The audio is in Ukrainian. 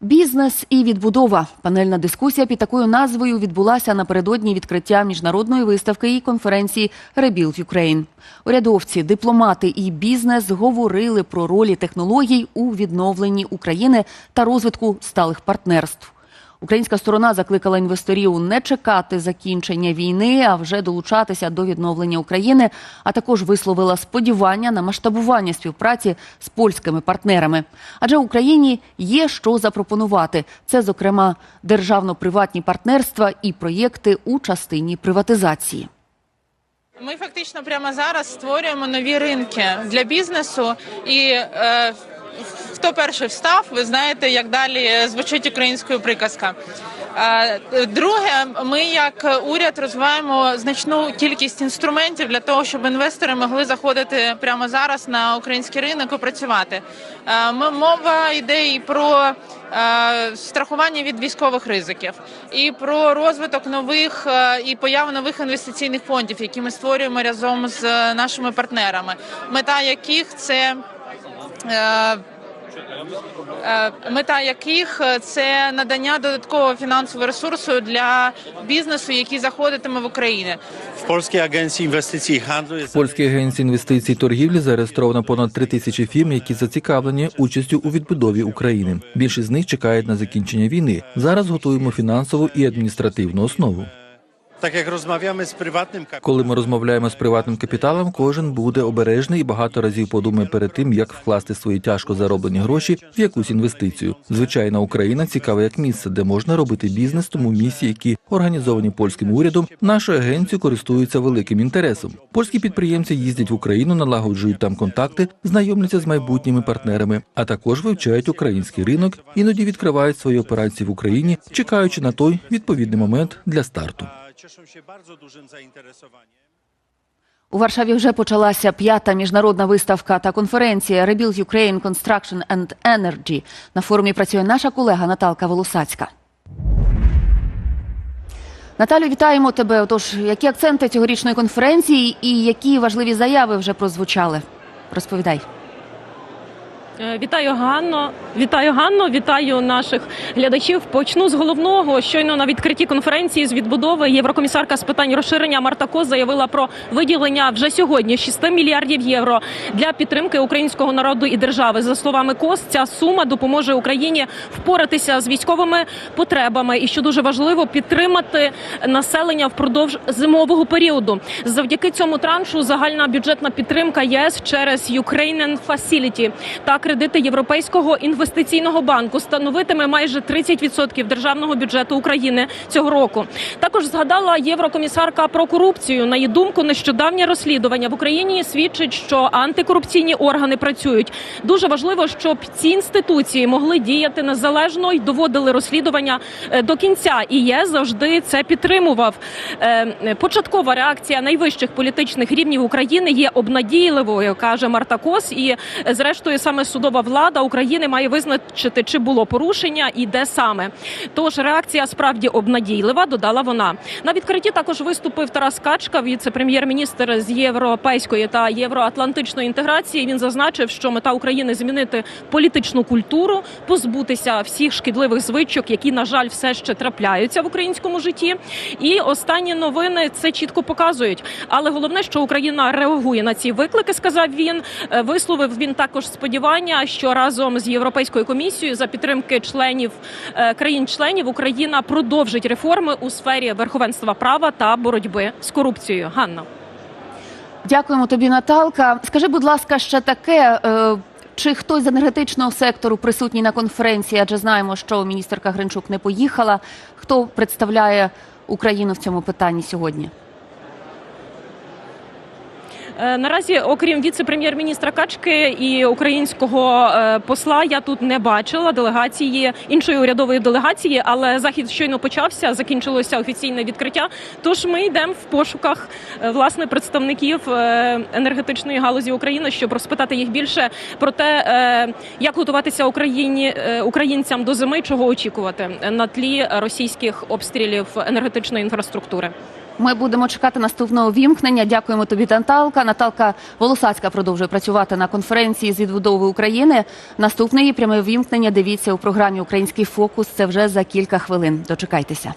Бізнес і відбудова. Панельна дискусія під такою назвою відбулася напередодні відкриття міжнародної виставки і конференції Rebuild Ukraine. Урядовці, дипломати і бізнес говорили про ролі технологій у відновленні України та розвитку сталих партнерств. Українська сторона закликала інвесторів не чекати закінчення війни, а вже долучатися до відновлення України, а також висловила сподівання на масштабування співпраці з польськими партнерами. Адже Україні є що запропонувати. Це, зокрема, державно-приватні партнерства і проєкти у частині приватизації. Ми фактично прямо зараз створюємо нові ринки для бізнесу. І е, хто перший встав, ви знаєте, як далі звучить українською приказка. Е, Друге, ми як уряд розвиваємо значну кількість інструментів для того, щоб інвестори могли заходити прямо зараз на український ринок і працювати. Е, Мова йде і про е, страхування від військових ризиків, і про розвиток нових е, і появу нових інвестиційних фондів, які ми створюємо разом з е, нашими партнерами, мета яких це. Е, Мета яких е, це надання додаткового фінансового ресурсу для бізнесу, який заходитиме в Україну. W Polskiej Agencji Inwestycji i Польській агенції інвестицій торгівлі зареєстровано понад три тисячі фірм, які зацікавлені участю у відбудові України. Більшість з них чекають на закінчення війни. Зараз готуємо фінансову і адміністративну основу. Tak jak rozmawiamy z prywatnym kapitałem, Коли ми розмовляємо з приватним капіталом, кожен буде обережний і багато разів подумає перед тим, як вкласти свої тяжко зароблені гроші в якусь інвестицію. Звичайна Україна цікава як місце, де можна робити бізнес, тому місії, які організовані польським урядом, нашою агенцією користуються великим інтересом. Польські підприємці їздять в Україну, налагоджують там контакти, знайомляться з майбутніми партнерами, а також вивчають український ринок, іноді відкривають свої операції в Україні, чекаючи на той відповідний момент для старту. Cieszą się bardzo dużym zainteresowaniem. У Варшаві вже почалася п'ята міжнародна виставка та конференція Rebuild Ukraine Construction and Energy. На форумі працює наша колега Наталка Волосацька. Наталю, вітаємо тебе. Отож, які акценти цьогорічної конференції і які важливі заяви вже прозвучали? Розповідай. Е, Вітаю Ганно. Вітаю Ганно. Вітаю наших глядачів. Почну з головного. Щойно на відкритті конференції з відбудови єврокомісарка з питань розширення Марта Кос заявила про виділення вже сьогодні 6 мільярдів євро для підтримки українського народу і держави. За словами Кос, ця сума допоможе Україні впоратися з військовими потребами і що дуже важливо підтримати населення впродовж зимового періоду. Завдяки цьому траншу загальна бюджетна підтримка ЄС через Ukrainian Facility та кредити Європейського інвестиційного банку становитиме майже 30% державного бюджету України цього року. Також згадала єврокомісарка про корупцію. На її думку, нещодавнє розслідування в Україні свідчить, що антикорупційні органи працюють. Дуже важливо, щоб ці інституції могли діяти незалежно і доводили розслідування е, до кінця. І ЄС завжди це підтримував. Е, Початкова реакція найвищих політичних рівнів України є обнадійливою, каже Марта Кос. І е, зрештою саме судова влада України має визначити, чи було порушення і де саме. Тож реакція справді обнадійлива, додала вона. На відкритті також виступив Тарас Качка, віце-прем'єр-міністр з європейської та євроатлантичної інтеграції. Він зазначив, що мета України змінити політичну культуру, позбутися всіх шкідливих звичок, які на жаль все ще трапляються в українському житті. І останні новини це чітко показують. Але головне, що Україна реагує на ці виклики, сказав він. Е, Висловив він також сподівання, що разом з європейською комісією за підтримки членів е, країн-членів Україна продовжить реформи у сфері верховенства права та боротьби з корупцією. Ганна. Дякуємо тобі, Наталка. Скажи, будь ласка, ще таке. е, Чи хтось з енергетичного сектору присутній на конференції? Адже знаємо, що міністерка Гринчук не поїхала. Хто представляє Україну в цьому питанні сьогодні? Е, Наразі, окрім віце-прем'єр-міністра Качки і українського е, посла, я тут не бачила делегації іншої урядової делегації, але захід щойно почався, закінчилося офіційне відкриття. Тож ми йдемо в пошуках е, власне представників енергетичної галузі України, щоб розпитати їх більше про те, як готуватися Україні українцям до зими, чого очікувати на тлі російських обстрілів енергетичної інфраструктури. Ми будемо чекати наступного вімкнення. Дякуємо тобі, Наталка. Наталка Волосацька продовжує працювати на конференції з відбудови України. Наступне її пряме вімкнення. Дивіться у програмі Український фокус. Це вже за кілька хвилин. Дочекайтеся.